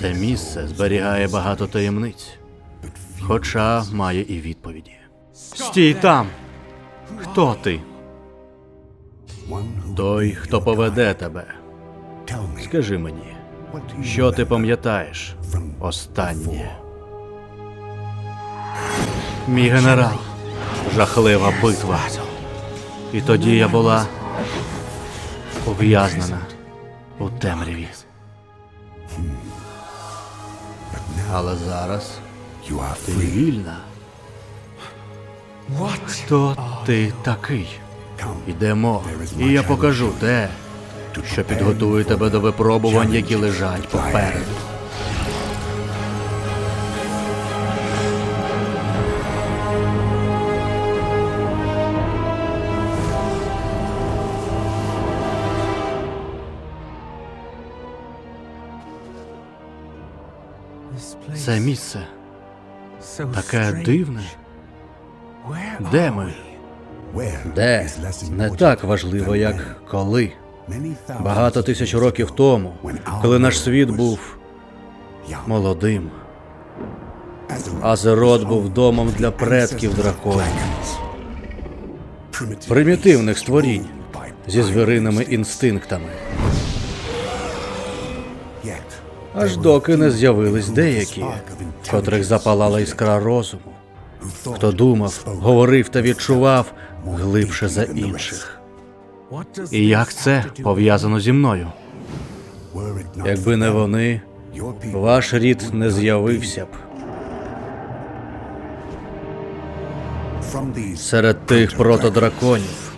Це місце зберігає багато таємниць, хоча має і відповіді. Стій там! Хто ти? Той, хто поведе тебе. Скажи мені, що ти пам'ятаєш останнє? Мій генерал, жахлива битва. І тоді я була ув'язнена у темряві. Але зараз ти вільна. Хто ти такий? Йдемо, і я покажу те, що підготує тебе до випробувань, які лежать попереду. Це місце таке дивне. Де ми? Де? Не так важливо, як коли. Багато тисяч років тому, коли наш світ був молодим. Азерот був домом для предків драконів, примітивних створінь зі звіриними інстинктами. Аж доки не з'явились деякі, котрих запалала іскра розуму, хто думав, говорив та відчував глибше за інших. І як це пов'язано зі мною? Якби не вони, ваш рід не з'явився б. Серед тих протодраконів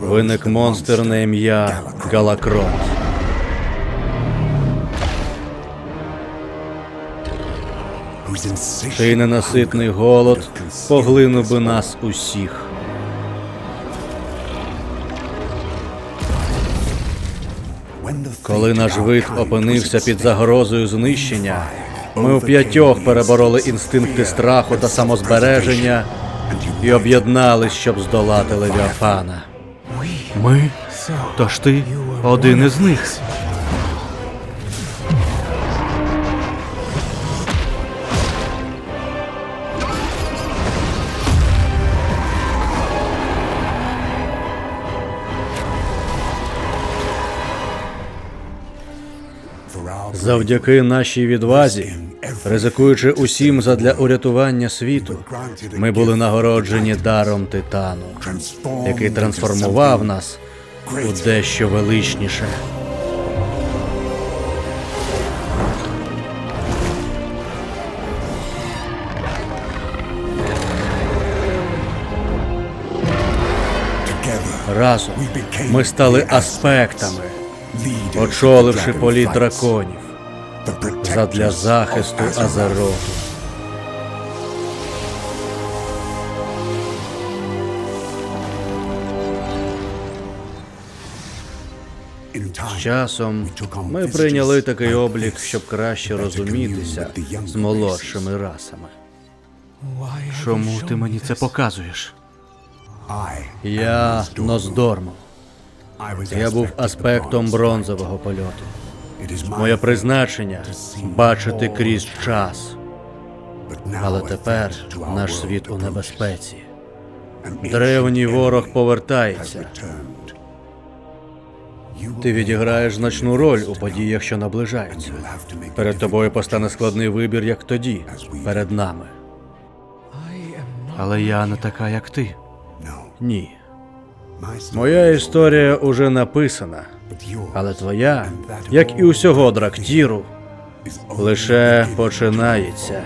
виник монстр на ім'я Галакрон. Чий ненаситний голод поглинув би нас усіх. Коли наш вид опинився під загрозою знищення, ми у п'ятьох перебороли інстинкти страху та самозбереження і об'єднались, щоб здолати Левіафана. Ми? Тож ти один із них. Завдяки нашій відвазі, ризикуючи усім задля урятування світу, ми були нагороджені даром титану, який трансформував нас у дещо величніше. Разом ми стали аспектами, очоливши політ драконів задля захисту Азероту. З часом ми прийняли такий облік, щоб краще розумітися з молодшими расами. Чому ти мені це показуєш? Я Ноздормо. Я був аспектом бронзового польоту. Моє призначення бачити крізь час. Але тепер наш світ у небезпеці. Древній ворог повертається. Ти відіграєш значну роль у подіях, що наближаються. Перед тобою постане складний вибір, як тоді, перед нами. Але я не така, як ти. Ні. Моя історія уже написана, але твоя, як і усього драктіру, лише починається.